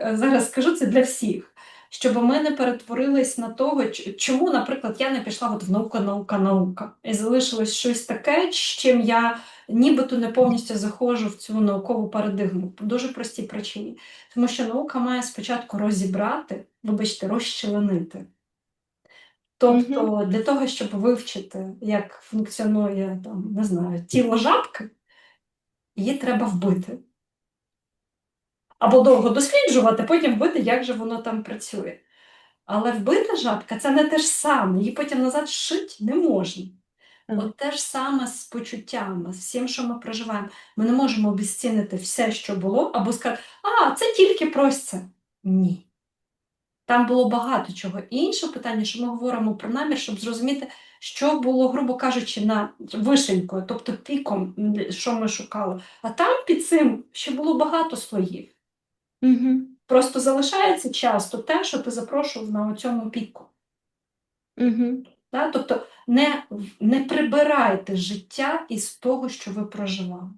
е, зараз скажу це для всіх, щоб ми не перетворились на того, чому, наприклад, я не пішла от в наука, наука, наука, і залишилось щось таке, з чим я нібито не повністю заходжу в цю наукову парадигму. По дуже простій причині. Тому що наука має спочатку розібрати, вибачте, розчленити. Тобто для того, щоб вивчити, як функціонує там, не знаю, тіло жабки, її треба вбити. Або довго досліджувати, потім вбити, як же воно там працює. Але вбита жабка це не те ж саме, її потім назад шити не можна. От те ж саме з почуттями, з всім, що ми проживаємо. Ми не можемо обіцінити все, що було, або сказати, а, це тільки про це. Ні. Там було багато чого. Інше питання, що ми говоримо про намір, щоб зрозуміти, що було, грубо кажучи, на вишенькою, тобто піком, що ми шукали. А там під цим ще було багато слоїв. Угу. Просто залишається часто те, що ти запрошував на цьому піку. Угу. Да? Тобто не, не прибирайте життя із того, що ви проживали.